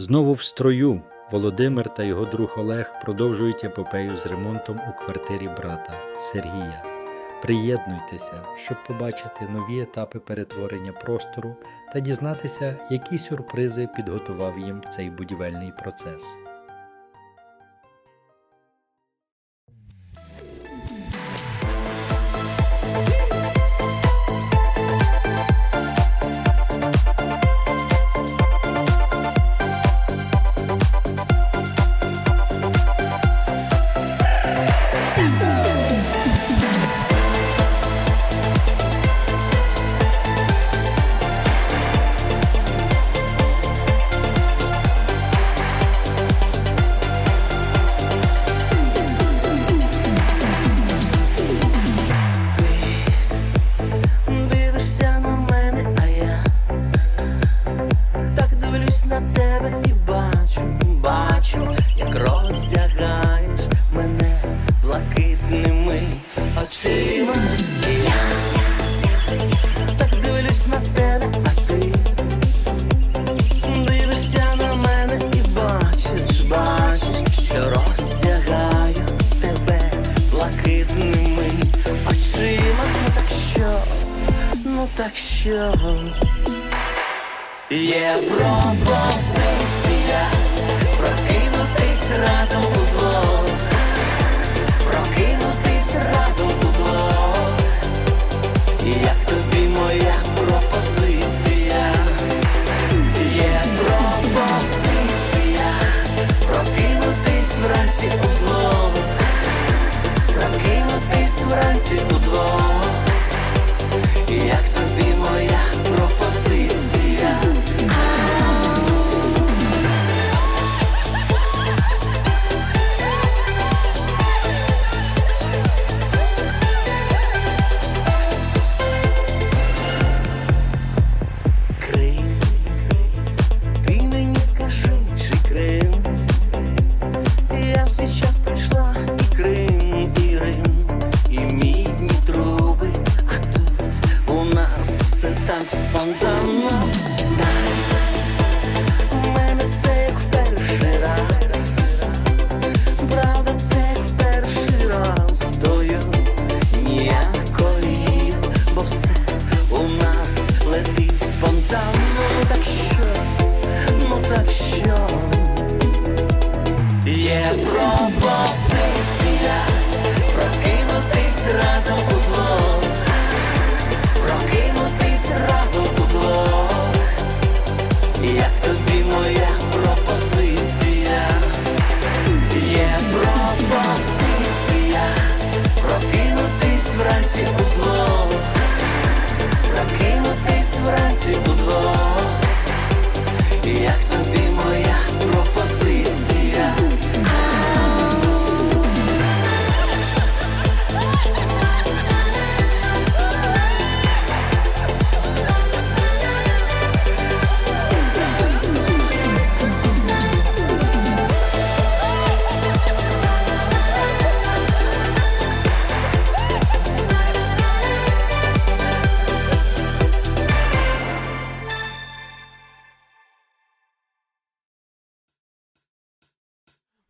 Знову в строю Володимир та його друг Олег продовжують епопею з ремонтом у квартирі брата Сергія. Приєднуйтеся, щоб побачити нові етапи перетворення простору та дізнатися, які сюрпризи підготував їм цей будівельний процес. Що є пропозиція прокинутись разом удвох, прокинутись разом удвох. Як тобі моя пропозиція? Є пропозиція прокинутись вранці удвох, прокинутись вранці удвох. Вранці удвох, прокинутись вранці удвох. Як тобі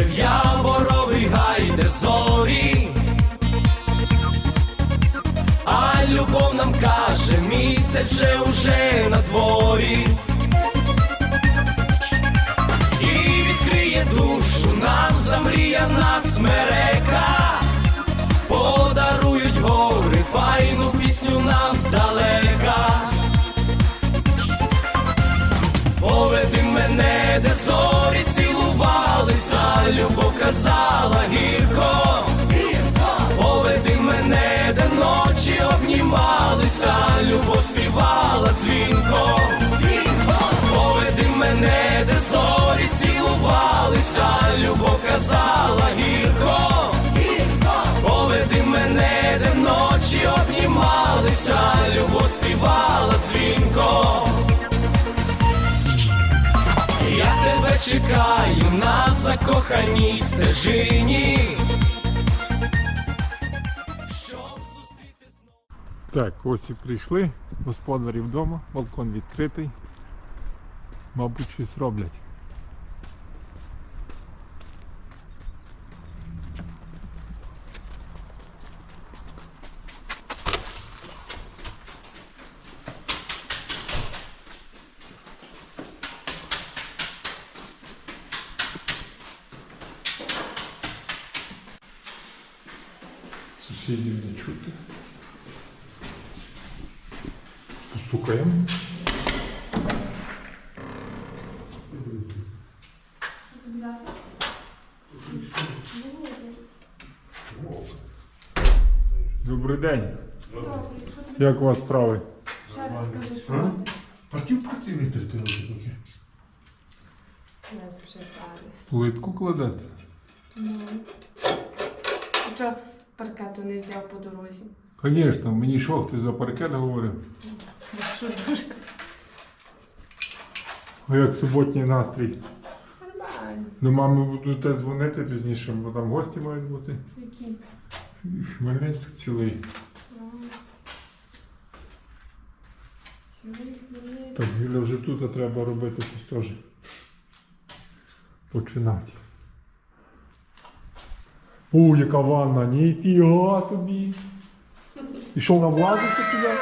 Кличе в яворовий гай, де зорі. А любов нам каже, місяць уже на дворі. І відкриє душу нам замріяна смерека. казала гірко, гірко, поведи мене, де ночі обнімалися, любов співала дзвінко, дзвінко, поведи мене, де зорі цілувалися, любов казала гірко, гірко, поведи мене, де ночі обнімалися, любов співала дзвінко. Чекаю на закоханій стежині. Так, ось і прийшли. Господарі вдома, балкон відкритий. Мабуть, щось роблять. Сусідів не чути. Постукаємо. Добрий день. Як у вас справи? Ще раз скажи, що? Хотів пальці витерти руки. Не запишайся. Плитку кладете? Ну. Ти Що паркету не взяв по дорозі? Звісно, мені що, ти за паркет говорив? Що дуже А як суботній настрій? нормально. До мами будете дзвонити пізніше, бо там гості мають бути. Які? Хмельницьк цілий. Ну. Так, Юля вже тут а треба робити щось теж. Починати. О, яка ванна, ніфіга собі. І що вона влазиться туди?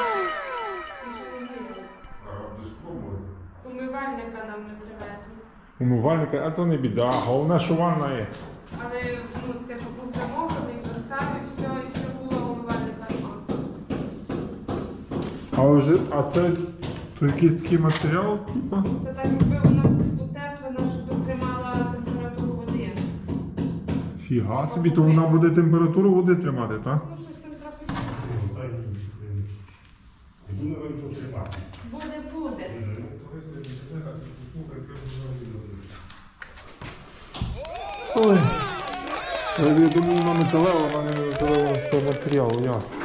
Умивальника нам не привезли. Умивальника, а то не біда, головне, що ванна є. Але ну, типу був замовлений, доставив все, і все було умивальника. А вже, а це то якийсь такий матеріал, типа? То так якби Фіга собі, то вона буде температуру води тримати, так? Буде, буде. Ой. Я думаю, вона металева, вона не металева по матеріалу, ясно.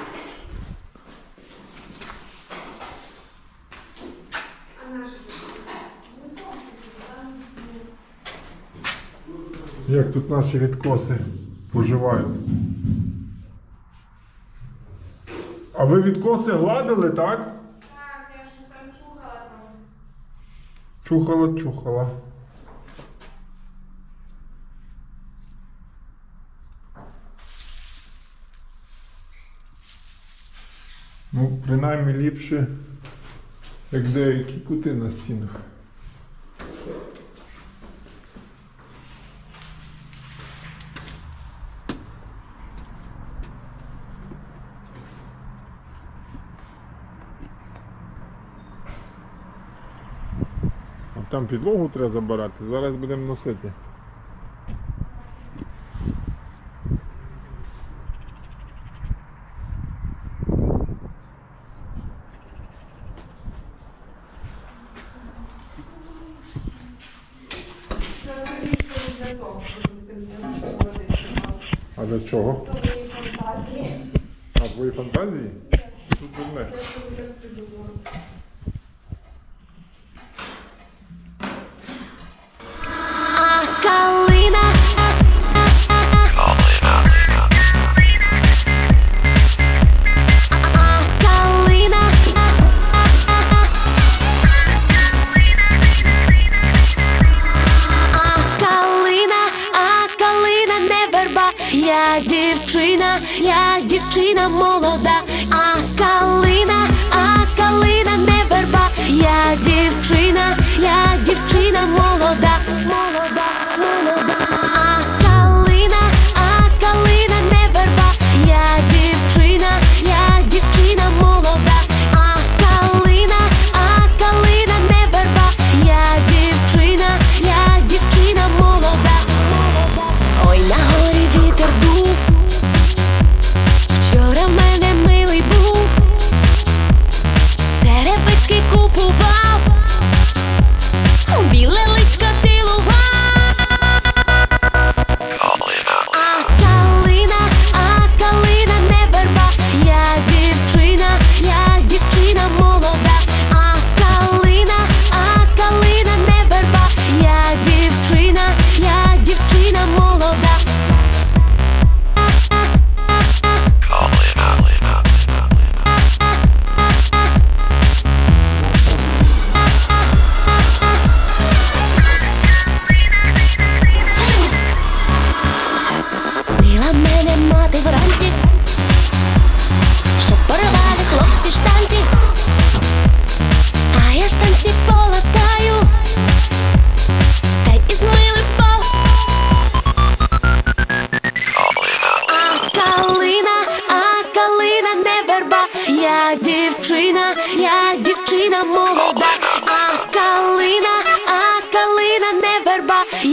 Як тут наші відкоси поживають? А ви відкоси гладили, так? Так, я щось там чухала трохи. Чухала, чухала. Ну, принаймні ліпше, як деякі кути на стінах. Там підлогу треба забирати, зараз будемо носити. А для чого? А твої фантазії? Тут дурне. Я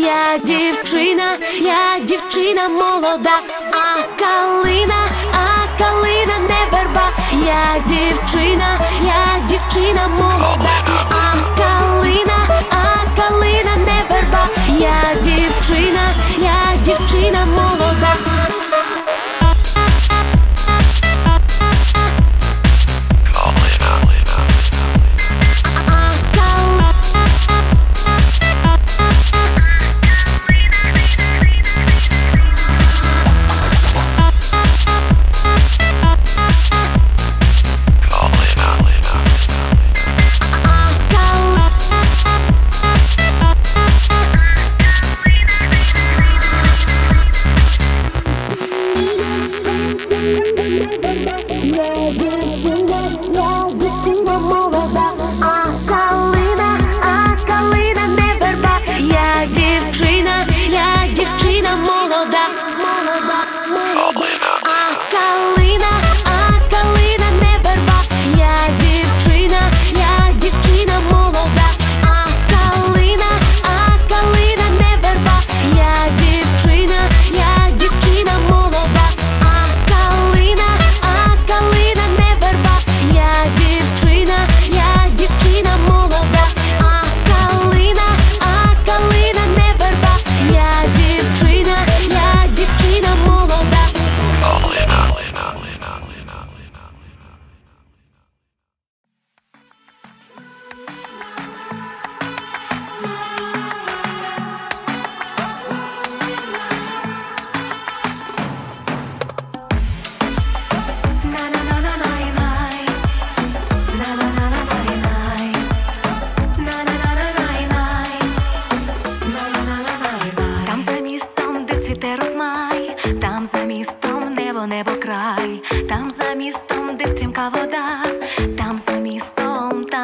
Я дівчина, я дівчина молода, а калина, а калина не верба, я дівчина, я дівчина молода, а калина, а калина не верба, я дівчина, я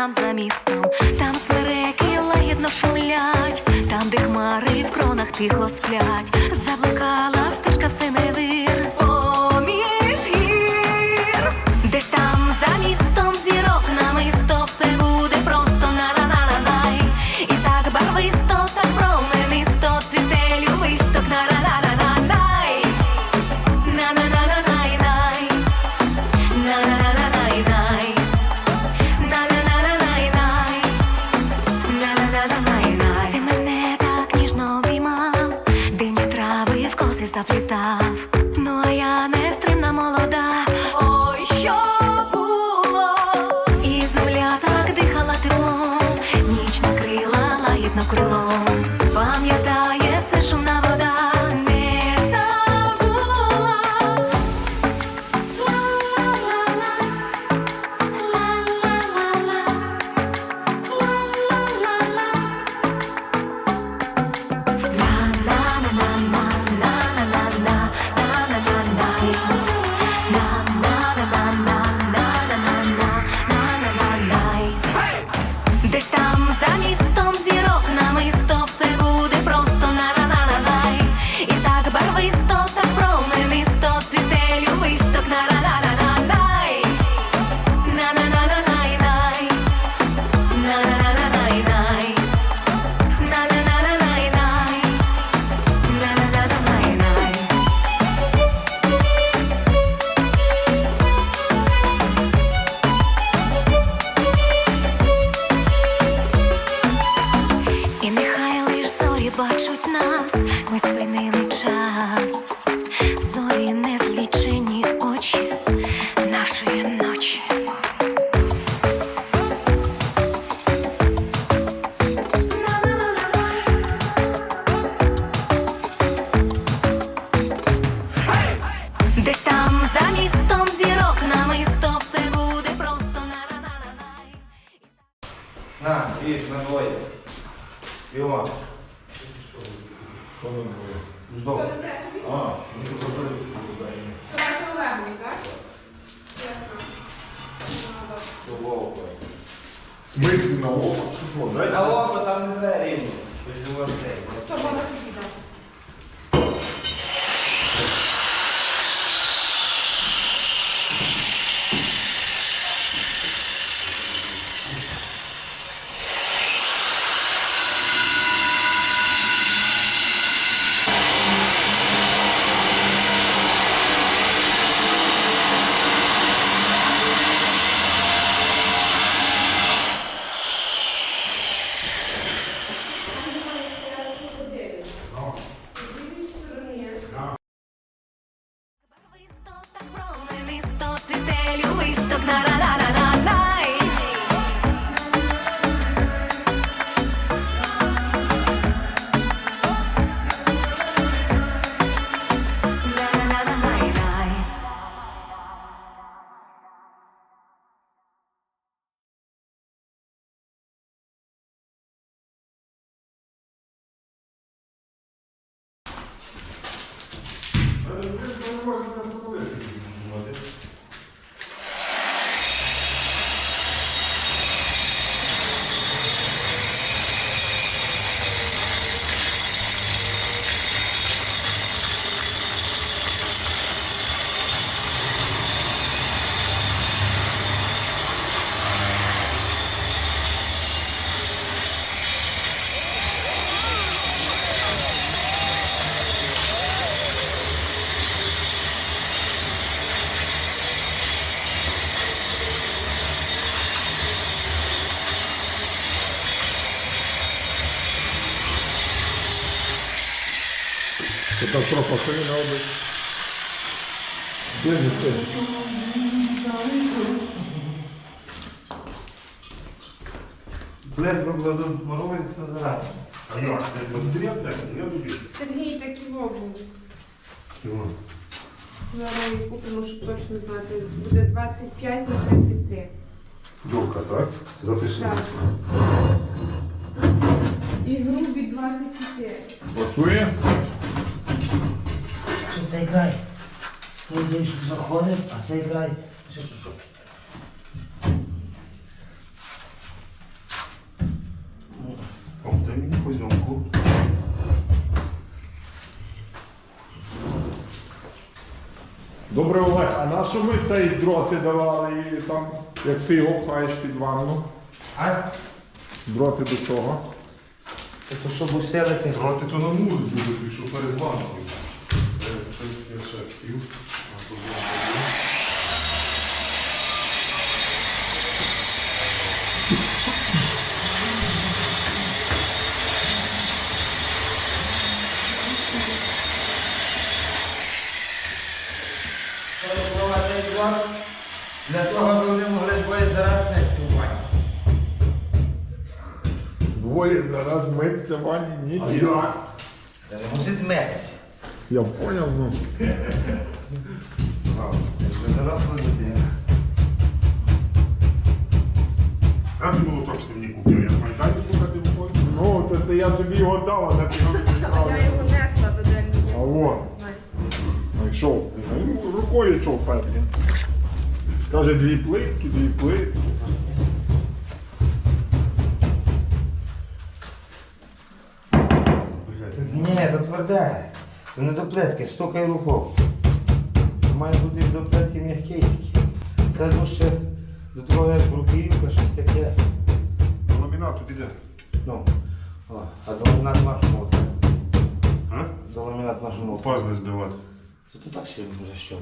там за містом, там смереки лагідно шумлять, там, де хмари в кронах тихо сплять. літав, літав, ну а я нестримна молода. Ой, що. de esta на око. На око там не рівно. Тож. na na na na Робить. Де не це? Плед покладу, моровиться зараз. А як? Ти? Я люблю. Сергій так і був. Чого? Зараз її купимо, щоб точно знати. Буде 25 на 33. Йолка, так? Запиши. Так. І грубі 25. Пасує? Що цей край? Той день, що заходить, а цей край. Що, що, що? О, дай мені позйомку. Добре, Олег, а на що ми цей дроти давали і там, як ти його пхаєш під ванну? А? Дроти до чого? То щоб усилити. Роти то на мур що перед ванною. Щось я ще хотів. А, то було. Для того, аби вони могли двоє зараз митися у ванні. Двоє зараз миться в ванні, ні, А як? Та не мусить митися. Я поняв, ну. А, Це доросла людина. А ти було так, що ти мені купив. Я з Майдані слухати виходив. Ну, то, то я тобі його дав, а не ти його не Я брав. його несла до А дельного. вон, знайшов. Ну, Рукою чов перший. Каже, дві плитки, дві плитки. Ні, то тверде. Не до плетки, стукай рукою. Має бути до плетки м'який. Це дужче до того, як бруківка, щось таке. Ламінат ламінату піде. Ну, о, а до ламінат нашому. А? До ламінат нашому. Паз не збивати. То так сильно за що?